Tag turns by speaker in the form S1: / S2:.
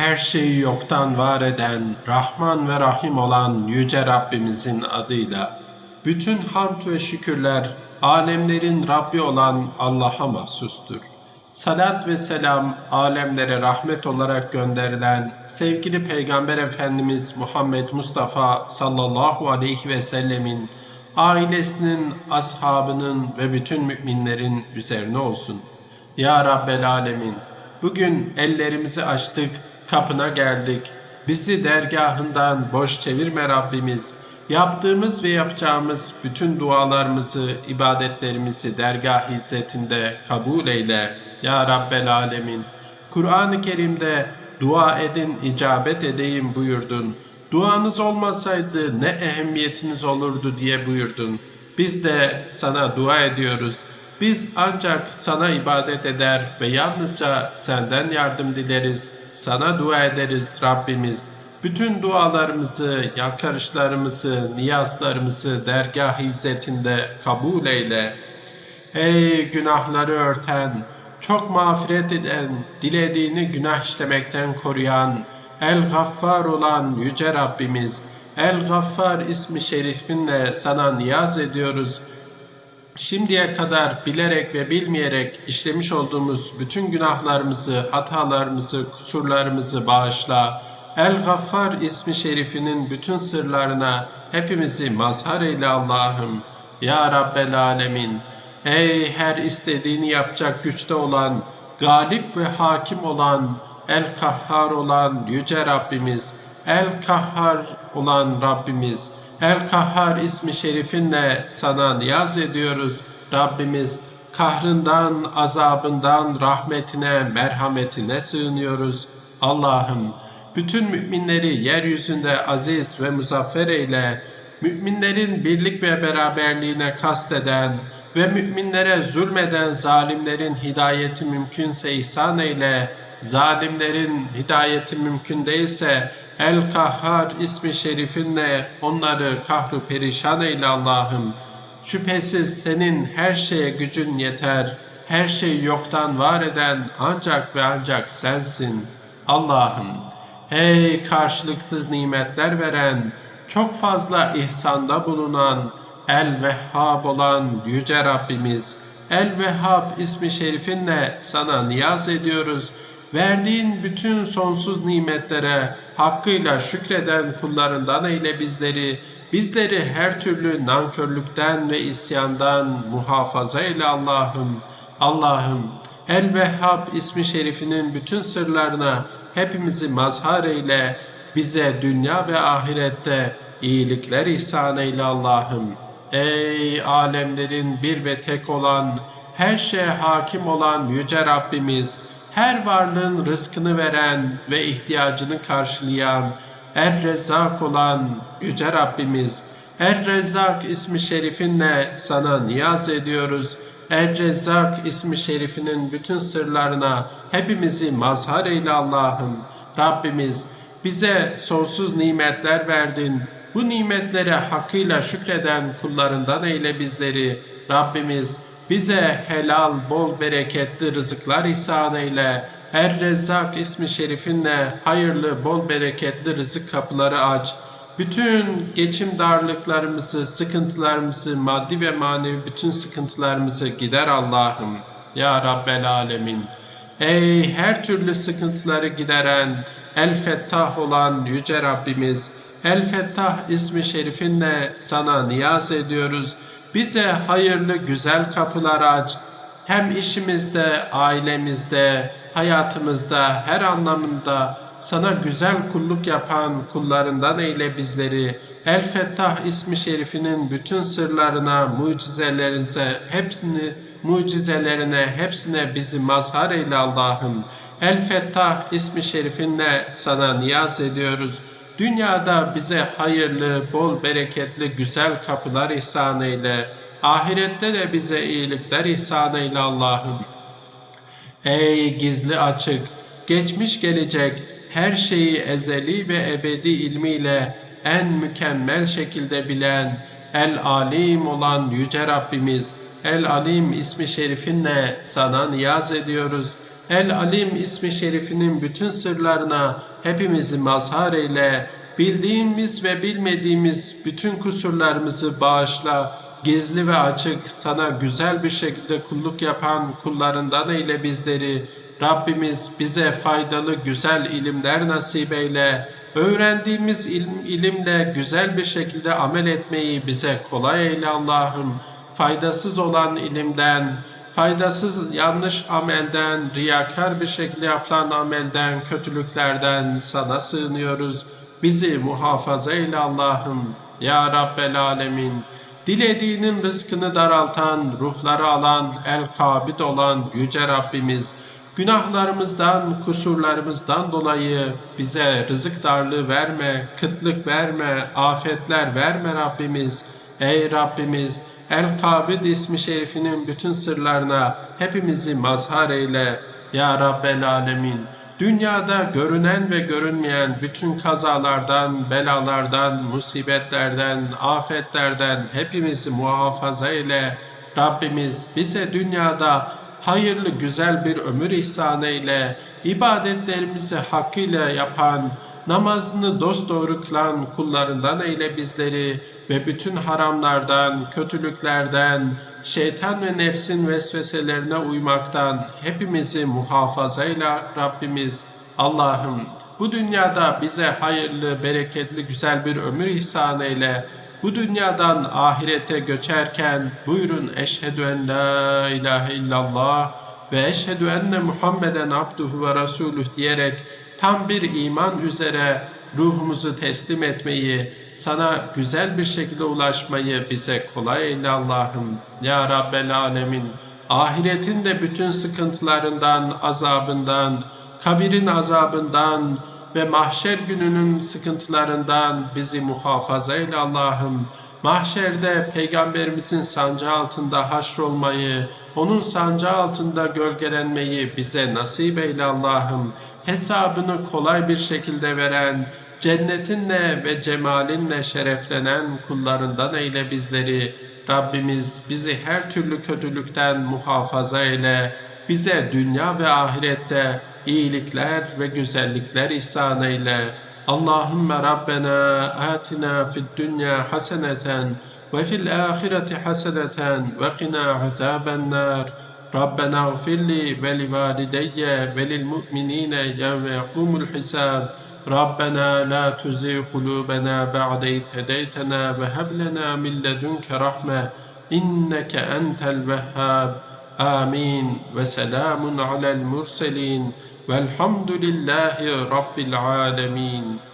S1: her şeyi yoktan var eden, Rahman ve Rahim olan Yüce Rabbimizin adıyla, bütün hamd ve şükürler, alemlerin Rabbi olan Allah'a mahsustur. Salat ve selam, alemlere rahmet olarak gönderilen sevgili Peygamber Efendimiz Muhammed Mustafa sallallahu aleyhi ve sellemin, ailesinin, ashabının ve bütün müminlerin üzerine olsun. Ya Rabbel Alemin, bugün ellerimizi açtık, kapına geldik. Bizi dergahından boş çevirme Rabbimiz. Yaptığımız ve yapacağımız bütün dualarımızı, ibadetlerimizi dergah izzetinde kabul eyle. Ya Rabbel Alemin, Kur'an-ı Kerim'de dua edin, icabet edeyim buyurdun. Duanız olmasaydı ne ehemmiyetiniz olurdu diye buyurdun. Biz de sana dua ediyoruz. Biz ancak sana ibadet eder ve yalnızca senden yardım dileriz. Sana dua ederiz Rabbimiz. Bütün dualarımızı, yakarışlarımızı, niyazlarımızı dergah izzetinde kabul eyle. Ey günahları örten, çok mağfiret eden, dilediğini günah işlemekten koruyan, El Gaffar olan Yüce Rabbimiz, El Gaffar ismi şerifinle sana niyaz ediyoruz. Şimdiye kadar bilerek ve bilmeyerek işlemiş olduğumuz bütün günahlarımızı, hatalarımızı, kusurlarımızı bağışla. El Gaffar ismi şerifinin bütün sırlarına hepimizi mazhar eyle Allah'ım. Ya Rabbel Alemin. Ey her istediğini yapacak güçte olan, galip ve hakim olan, El Kahhar olan Yüce Rabbimiz, El Kahhar olan Rabbimiz, El Kahhar ismi şerifinle sana niyaz ediyoruz. Rabbimiz kahrından, azabından, rahmetine, merhametine sığınıyoruz. Allah'ım bütün müminleri yeryüzünde aziz ve muzaffer eyle. Müminlerin birlik ve beraberliğine kasteden ve müminlere zulmeden zalimlerin hidayeti mümkünse ihsan eyle. Zalimlerin hidayeti mümkün değilse El Kahhar ismi şerifinle onları kahru perişan eyle Allah'ım. Şüphesiz senin her şeye gücün yeter. Her şeyi yoktan var eden ancak ve ancak sensin. Allah'ım ey karşılıksız nimetler veren, çok fazla ihsanda bulunan, El Vehhab olan Yüce Rabbimiz, El Vehhab ismi şerifinle sana niyaz ediyoruz. Verdiğin bütün sonsuz nimetlere hakkıyla şükreden kullarından eyle bizleri. Bizleri her türlü nankörlükten ve isyandan muhafaza eyle Allah'ım. Allah'ım El Vehhab ismi şerifinin bütün sırlarına hepimizi mazhar eyle. Bize dünya ve ahirette iyilikler ihsan eyle Allah'ım. Ey alemlerin bir ve tek olan, her şeye hakim olan Yüce Rabbimiz, her varlığın rızkını veren ve ihtiyacını karşılayan, Er Rezzak olan Yüce Rabbimiz, Er Rezzak ismi şerifinle sana niyaz ediyoruz. Er Rezzak ismi şerifinin bütün sırlarına hepimizi mazhar eyle Allah'ım. Rabbimiz bize sonsuz nimetler verdin. Bu nimetlere hakkıyla şükreden kullarından eyle bizleri. Rabbimiz bize helal, bol bereketli rızıklar ihsan eyle. Er Rezzak ismi şerifinle hayırlı, bol bereketli rızık kapıları aç. Bütün geçim darlıklarımızı, sıkıntılarımızı, maddi ve manevi bütün sıkıntılarımızı gider Allah'ım. Ya Rabbel Alemin. Ey her türlü sıkıntıları gideren, El Fettah olan Yüce Rabbimiz, El Fettah ismi şerifinle sana niyaz ediyoruz. Bize hayırlı güzel kapılar aç. Hem işimizde, ailemizde, hayatımızda, her anlamında sana güzel kulluk yapan kullarından eyle bizleri. El Fettah ismi şerifinin bütün sırlarına, mucizelerinize, hepsini mucizelerine, hepsine bizi mazhar eyle Allah'ım. El Fettah ismi şerifinle sana niyaz ediyoruz. Dünyada bize hayırlı, bol bereketli, güzel kapılar ihsan eyle. Ahirette de bize iyilikler ihsan eyle Allah'ım. Ey gizli açık, geçmiş gelecek, her şeyi ezeli ve ebedi ilmiyle en mükemmel şekilde bilen, El Alim olan Yüce Rabbimiz, El Alim ismi şerifinle sana niyaz ediyoruz. El Alim ismi şerifinin bütün sırlarına hepimizi mazhar eyle. Bildiğimiz ve bilmediğimiz bütün kusurlarımızı bağışla. Gizli ve açık sana güzel bir şekilde kulluk yapan kullarından eyle bizleri. Rabbimiz bize faydalı güzel ilimler nasip eyle. Öğrendiğimiz ilim, ilimle güzel bir şekilde amel etmeyi bize kolay eyle Allah'ım. Faydasız olan ilimden, faydasız yanlış amelden, riyakar bir şekilde yapılan amelden, kötülüklerden sana sığınıyoruz. Bizi muhafaza eyle Allah'ım. Ya Rabbel Alemin. Dilediğinin rızkını daraltan, ruhları alan, el-kabid olan Yüce Rabbimiz, günahlarımızdan, kusurlarımızdan dolayı bize rızık darlığı verme, kıtlık verme, afetler verme Rabbimiz. Ey Rabbimiz, El-Kabid ismi şerifinin bütün sırlarına hepimizi mazhar eyle. Ya Rabbel Alemin, dünyada görünen ve görünmeyen bütün kazalardan, belalardan, musibetlerden, afetlerden hepimizi muhafaza eyle. Rabbimiz bize dünyada hayırlı güzel bir ömür ihsan eyle. İbadetlerimizi hakkıyla yapan, namazını dosdoğru kılan kullarından eyle bizleri ve bütün haramlardan, kötülüklerden, şeytan ve nefsin vesveselerine uymaktan hepimizi muhafaza eyle Rabbimiz. Allah'ım bu dünyada bize hayırlı, bereketli, güzel bir ömür ihsan eyle. Bu dünyadan ahirete göçerken buyurun eşhedü en la ilahe illallah ve eşhedü enne Muhammeden abduhu ve resuluh diyerek tam bir iman üzere ruhumuzu teslim etmeyi, sana güzel bir şekilde ulaşmayı bize kolay eyle Allah'ım. Ya Rabbel Alemin, ahiretin de bütün sıkıntılarından, azabından, kabirin azabından ve mahşer gününün sıkıntılarından bizi muhafaza eyle Allah'ım. Mahşerde peygamberimizin sancağı altında haşrolmayı, onun sancağı altında gölgelenmeyi bize nasip eyle Allah'ım. Hesabını kolay bir şekilde veren, cennetinle ve cemalinle şereflenen kullarından eyle bizleri. Rabbimiz bizi her türlü kötülükten muhafaza eyle. Bize dünya ve ahirette iyilikler ve güzellikler ihsan eyle. Allahümme Rabbena atina fid dünya haseneten ahireti haseneten ve qina azaben nar. ربنا اغفر لي ولوالدي وللمؤمنين يوم يقوم الحساب. ربنا لا تزغ قلوبنا بعد إذ هديتنا وهب لنا من لدنك رحمة. إنك أنت الوهاب. آمين. وسلام على المرسلين. والحمد لله رب العالمين.